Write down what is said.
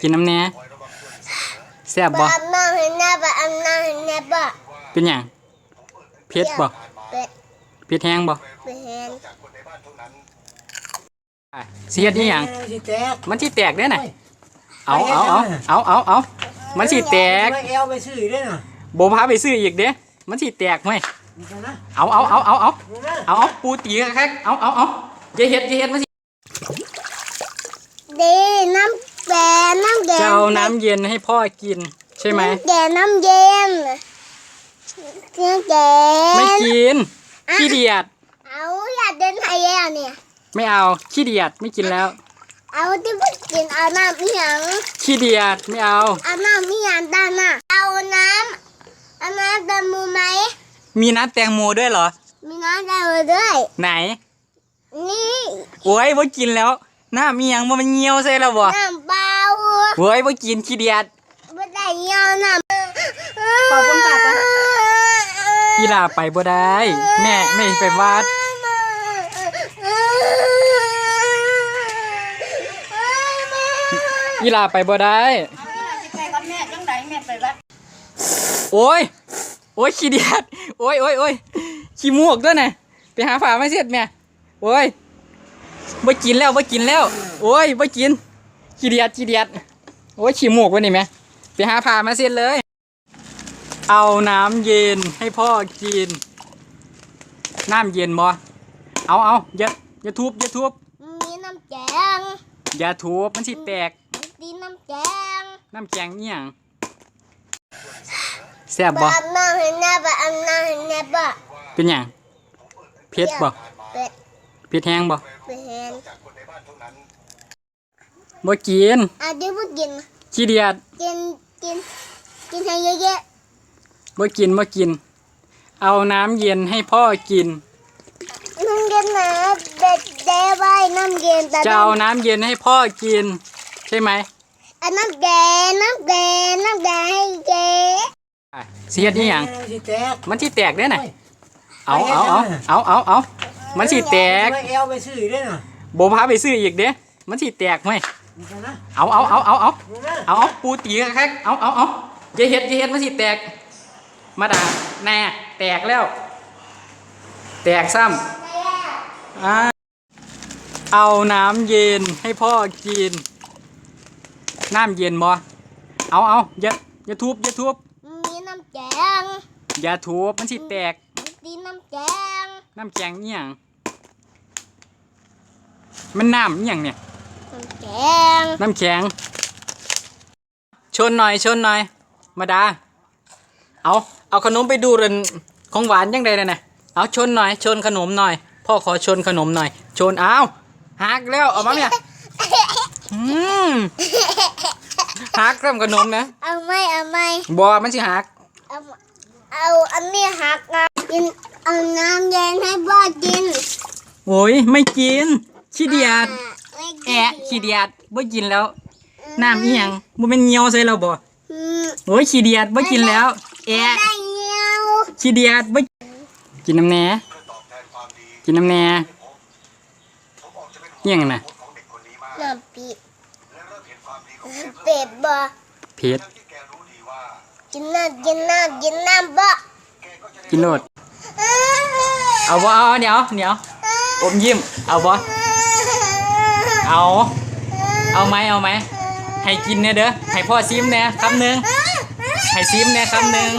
กินน้ำแหน่แซ่บบ่อาบน้ำให้แน่ไปอาบน้ำให้แน่บ่เป็นหยังเผ็ดบ่เป็ดเผ็ดแห้งบ่เป็ดเห็นอะสิเฮ็ดอีหยังสิแตกมันสิแตกเด้อน่ะเอาเอาเอาเอาเอาเอามันสิแตกไม่เอวไปซื้อได้น่ะบ่พาไปซื้ออีกเด้มันสิแตกไหมนี่กันนะเอาเอาเอาเอาเอานี่นะเอาเอาปูตีคักๆเอาเอาเอาอย่าเฮ็ดอย่าเฮ็ดมันสิ ดีน้ำแกงน้ำแกง จะเอา น้ำเย็นให้พ่อกิน ใช่ไหม น้ำแกงน้ำเย็นน้ำแกงไม่กิน ขี้เดียด เอาอยากเดินไทยแล้วเนี่ย ไม่เอา ขี้เดียดไม่กินแล้ว เอาที่พูดกินเอาน้ำอีหยังขี้เดียดไม่เอา เอาน้ำอีหยังด้านน่ะเอาน้ำเอาน้ำดำมือไหม มีน้ำแตงโมด้วยเหรอ มีน้ำดำมือด้วย ไหน นี่ โอ้ยว่ากินแล้ว น้ามีหยังบ่มันเหี่ยวใส่แล้วบ่น้ำ เปล่าโอ้ยว่ากินขี้เดียดไม่ได้เยี่ยวน้ำขอบคุณค่ะกีฬาไปบ่ได้ แม่แม่ไปวาดกีฬาไปบ่ได้ไปกับแม่จังไดแม่ไปวัดโอ้ย โอ้ยขี้เดียด โอ้ยโอ้ยโอ้ยขี้มูกด้วยนะไปหาฝามาเสร็จแม่โอ้ยบ่กินแล้วบ่กินแล้ว โอ้ยบ่กินขี้เดียดขี้เดียด โอ้ยขี้มูกวะนี่แม่ไปหาฝามาเสร็จเลย เอาน้ำเย็นให้พ่อกิน น้ำเย็นบ่เอาเอาอย่าอย่าทุบอย่าทุบมีน้ำแกงอย่าทุบมันสิแตกตีน้ำแกงน้ำแกงเนี่ยงแซ่บบ่อาบน้ำให้แน่ไปอาบน้ำให้แน่บ่เป็นหยังเผ็ดบ่เป็ดเผ็ดแห้งบ่เป็ดเห็น บ่กินเอาที่พูดกิน ขี้เดียดกิน กิน กินให้เยอะบ่กินบ่กิน เอาน้ำเย็นให้พ่อกิน ๆน้ำเย็นนะเด็ดเด้ไว้น้ำเย็นแต่จะเอาน้ำเย็นให้พ่อกิน ใช่ไหมเอาน้ำแกงน้ำแกงน้ำแกงให้เจ๊อะสิเฮ็ดอีหยังสิแตกมันสิแตกเด้อน่ะเอาเอาเอาเอาเอาเอามันสิแตก ไม่เอวไปซื้อได้น่ะบ่พาไปซื้ออีกเด้ มันสิแตกไหมนี่กันนะ เอาเอาเอาเอาเอานี่นะเอาเอาปูตีคักๆเอาเอาเอาอย่าเฮ็ดอย่าเฮ็ดมันสิแตก มาด่าแน่แตกแล้ว แตกซ้ำอ่าเอาน้ำเย็นให้พ่อกิน น้ำเย็นบ่เอาเอาอย่าอย่าทุบอย่าทุบมีน้ำแกงอย่าทุบมันสิแตกตีน้ำแกงน้ำแกงเนี่ยงมันน้ำเนี่ยงเนี่ยน้ำ แกงน้ำแข็ง ชนหน่อยชนหน่อย มาดา เอาเอาขนมไปดูเรนของหวานยังไงนะเอาชนหน่อยชนขนมหน่อย พ่อขอชนขนมหน่อย ชนเอาหักแล้วเอามาเนี่ยอืมหักเริ่มขนมนะเอาไหม่เอาไหม่บอมันสิหักเอาเอาอันนี้หักนะกินเอาน้ำเย็นให้พ่อกินโอ้ยไม่กินขี้เดียดไม่กิน แอะขี้เดียดบ่กินแล้วน้ำอีหยังบ่เป็นเงียวใส่เราบ่อืมโอ้ยขี้เดียดบ่กินแล้ว แอะได้เงี้ยวขี้เดียดบ่กินน้ำแหน่กินน้ำแหน่เอี่ยงน่ะน้ำปีเป็ดบ่เผ็ดกินน้ำกินน้ำกินน้ำบ่กินโลดเอาบ่เอาเดี๋ยวเดี๋ยวอมยิ้มเอาบ่ เอา เอาไหมเอาไหมให้กินเนี่ยเด้อให้พ่อซิมเนี่ยคำหนึ่งให้ซิมเนี่ยคำหนึ่ง